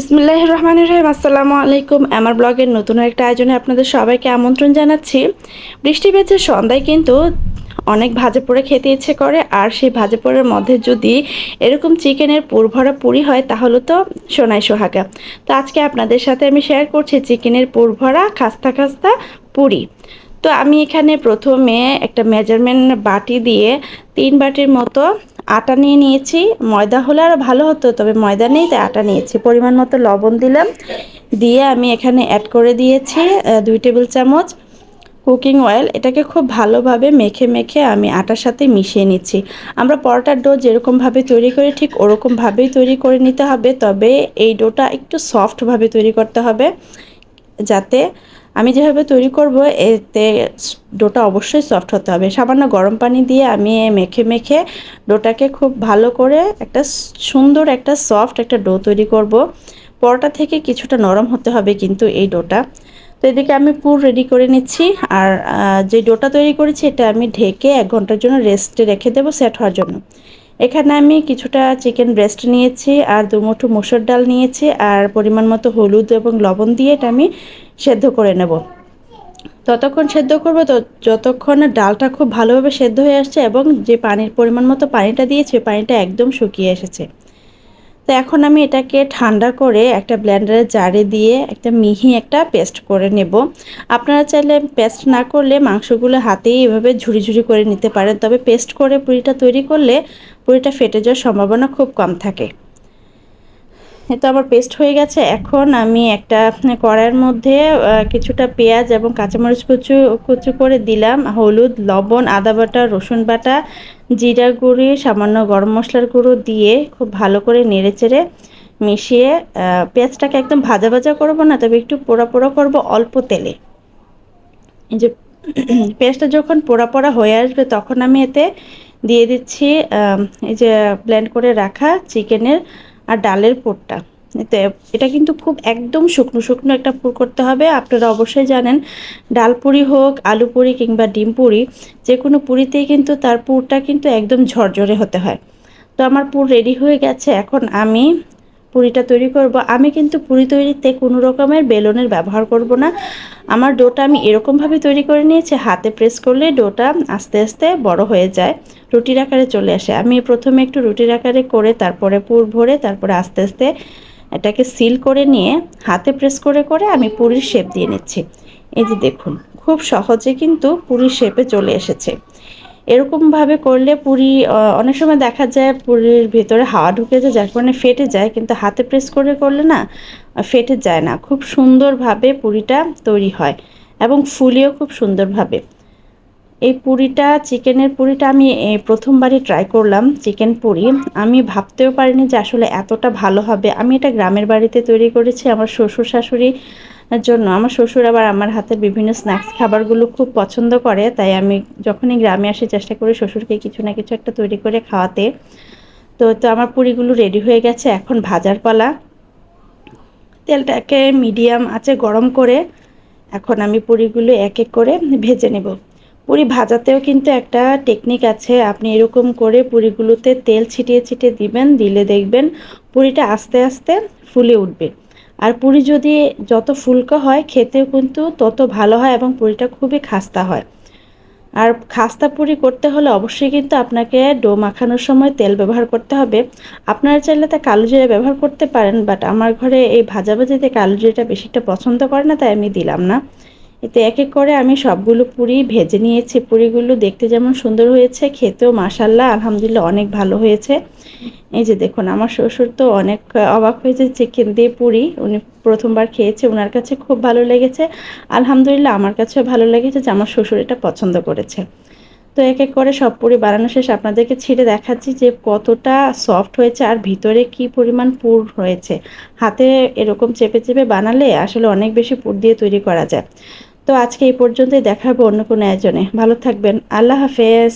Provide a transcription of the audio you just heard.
বিসমুল্লাহ রহমান রহিম, আসসালামু আলাইকুম। আমার ব্লগের নতুন একটা আয়োজনে আপনাদের সবাইকে আমন্ত্রণ জানাচ্ছি। বৃষ্টি বেঁচে সন্ধ্যায় কিন্তু অনেক ভাজা পোড়া খেতে ইচ্ছে করে, আর সেই ভাজা পোড়ার মধ্যে যদি এরকম চিকেনের ভরা পুরি হয়, তাহলে তো সোনাই সোহাগা। তো আজকে আপনাদের সাথে আমি শেয়ার করছি চিকেনের ভরা খাস্তা খাস্তা পুরি। তো আমি এখানে প্রথমে একটা মেজারমেন্ট বাটি দিয়ে তিন বাটির মতো আটা নিয়ে নিয়েছি। ময়দা হলে আরও ভালো হতো, তবে ময়দা নেই, তাই আটা নিয়েছি। পরিমাণ মতো লবণ দিলাম। দিয়ে আমি এখানে অ্যাড করে দিয়েছি দুই টেবিল চামচ কুকিং অয়েল এটাকে খুব ভালোভাবে মেখে মেখে আমি আটার সাথে মিশিয়ে নিচ্ছি। আমরা পরোটার ডো যেরকমভাবে তৈরি করি, ঠিক ওরকমভাবেই তৈরি করে নিতে হবে। তবে এই ডোটা একটু সফটভাবে তৈরি করতে হবে, যাতে আমি যেভাবে তৈরি করব, এতে ডোটা অবশ্যই সফট হতে হবে। সামান্য গরম পানি দিয়ে আমি মেখে মেখে ডোটাকে খুব ভালো করে একটা সুন্দর একটা সফট একটা ডো তৈরি করব। পরোটা থেকে কিছুটা নরম হতে হবে কিন্তু এই ডোটা। তো এদিকে আমি পুর রেডি করে নিচ্ছি আর যে ডোটা তৈরি করেছি এটা আমি ঢেকে এক ঘণ্টার জন্য রেস্টে রেখে দেবো সেট হওয়ার জন্য। এখানে আমি কিছুটা চিকেন ব্রেস্ট নিয়েছি আর দুমুঠো মুসুর ডাল নিয়েছি আর পরিমাণ মতো হলুদ এবং লবণ দিয়ে এটা আমি সেদ্ধ করে নেব। ততক্ষণ সেদ্ধ করব, তো যতক্ষণ ডালটা খুব ভালোভাবে সেদ্ধ হয়ে আসছে এবং যে পানির পরিমাণ মতো পানিটা দিয়েছে পানিটা একদম শুকিয়ে এসেছে। তো এখন আমি এটাকে ঠান্ডা করে একটা ব্লেন্ডারের জারে দিয়ে একটা মিহি একটা পেস্ট করে নেব। আপনারা চাইলে পেস্ট না করলে মাংসগুলো হাতেই এভাবে ঝুড়ি ঝুড়ি করে নিতে পারেন। তবে পেস্ট করে পুরিটা তৈরি করলে পুরিটা ফেটে যাওয়ার সম্ভাবনা খুব কম থাকে। তো আমার পেস্ট হয়ে গেছে। এখন আমি একটা কড়াইয়ের মধ্যে কিছুটা পেঁয়াজ এবং কাঁচামরিচ কুচু কুচু করে দিলাম। হলুদ, লবণ, আদা বাটা, রসুন বাটা জিরা গুঁড়ি, সামান্য গরম মশলার গুঁড়ো দিয়ে খুব ভালো করে নেড়ে চেড়ে মিশিয়ে পেঁয়াজটাকে একদম ভাজা ভাজা করব না, তবে একটু পোড়া পোড়া করব অল্প তেলে। এই যে পেঁয়াজটা যখন পোড়া পোড়া হয়ে আসবে, তখন আমি এতে দিয়ে দিচ্ছি এই যে ব্লেন্ড করে রাখা চিকেনের আর ডালের পুরটা। এটা কিন্তু খুব একদম শুকনো শুকনো একটা পুর করতে হবে। আপনারা অবশ্যই জানেন, ডাল পুরি হোক, আলু পুরি কিংবা ডিম পুরি যে কোনো পুরিতেই কিন্তু তার পুরটা কিন্তু একদম ঝরঝরে হতে হয়। তো আমার পুর রেডি হয়ে গেছে। এখন আমি পুরিটা তৈরি করব। আমি কিন্তু পুরি তৈরিতে কোনো রকমের বেলনের ব্যবহার করব না। আমার ডোটা আমি এরকমভাবে তৈরি করে নিয়েছি, হাতে প্রেস করলে ডোটা আস্তে আস্তে বড় হয়ে যায়, রুটির আকারে চলে আসে। আমি প্রথমে একটু রুটির আকারে করে তারপরে পুর ভরে তারপরে আস্তে আস্তে এটাকে সিল করে নিয়ে হাতে প্রেস করে করে আমি পুরীর শেপ দিয়ে নিচ্ছি। এই যে দেখুন, খুব সহজে কিন্তু পুরীর শেপে চলে এসেছে। এরকমভাবে করলে পুরি অনেক সময় দেখা যায় পুরীর ভেতরে হাওয়া ঢুকে যায়, যার কারণে ফেটে যায়, কিন্তু হাতে প্রেস করে করলে না ফেটে যায় না। খুব সুন্দরভাবে পুরিটা তৈরি হয় এবং ফুলিও খুব সুন্দরভাবে। এই পুরিটা, চিকেনের পুরিটা আমি প্রথমবারই ট্রাই করলাম চিকেন পুরি। আমি ভাবতেও পারিনি যে আসলে এতটা ভালো হবে। আমি এটা গ্রামের বাড়িতে তৈরি করেছি, আমার শ্বশুর শাশুড়ি জন্য। আমার শ্বশুর আবার আমার হাতের বিভিন্ন স্ন্যাক্স খাবারগুলো খুব পছন্দ করে, তাই আমি যখনই গ্রামে আসি চেষ্টা করি শ্বশুরকে কিছু না কিছু একটা তৈরি করে খাওয়াতে। তো তো আমার পুরিগুলো রেডি হয়ে গেছে, এখন ভাজার পালা। তেলটাকে মিডিয়াম আছে গরম করে এখন আমি পুরিগুলো এক এক করে ভেজে নেব। পুরি ভাজাতেও কিন্তু একটা টেকনিক আছে, আপনি এরকম করে পুরিগুলোতে তেল ছিটিয়ে ছিটিয়ে দিবেন, দিলে দেখবেন পুরিটা আস্তে আস্তে ফুলে উঠবে। আর পুরি যদি যত ফুলকো হয়, খেতেও কিন্তু তত ভালো হয় এবং পুরিটা খুবই খাস্তা হয়। আর খাস্তা পুরি করতে হলে অবশ্যই কিন্তু আপনাকে ডো মাখানোর সময় তেল ব্যবহার করতে হবে। আপনারা চাইলে তা কালো জিরা ব্যবহার করতে পারেন বাট আমার ঘরে এই ভাজাভাজিতে কালো জিরাটা বেশিটা পছন্দ করে না, তাই আমি দিলাম না। এতে এক এক করে আমি সবগুলো পুরি ভেজে নিয়েছি। পুরিগুলো দেখতে যেমন সুন্দর হয়েছে, খেতেও মাসাল্লাহ আলহামদুলিল্লাহ অনেক ভালো হয়েছে। এই যে দেখুন, আমার শ্বশুর তো অনেক অবাক হয়েছে চিকেন দিয়ে পুরি। উনি প্রথমবার খেয়েছে ওনার কাছে খুব ভালো লেগেছে। আলহামদুলিল্লাহ, আমার কাছেও ভালো লেগেছে যে আমার শ্বশুর এটা পছন্দ করেছে। তো এক এক করে সব পুরি বানানো শেষ। আপনাদেরকে ছিঁড়ে দেখাচ্ছি যে কতটা সফট হয়েছে আর ভিতরে কি পরিমাণ পুর হয়েছে হাতে এরকম চেপে চেপে বানালে আসলে অনেক বেশি পুর দিয়ে তৈরি করা যায়। তো আজকে এই পর্যন্তই দেখাবো অন্য কোনো আয়োজনে। ভালো থাকবেন। আল্লাহ হাফেজ।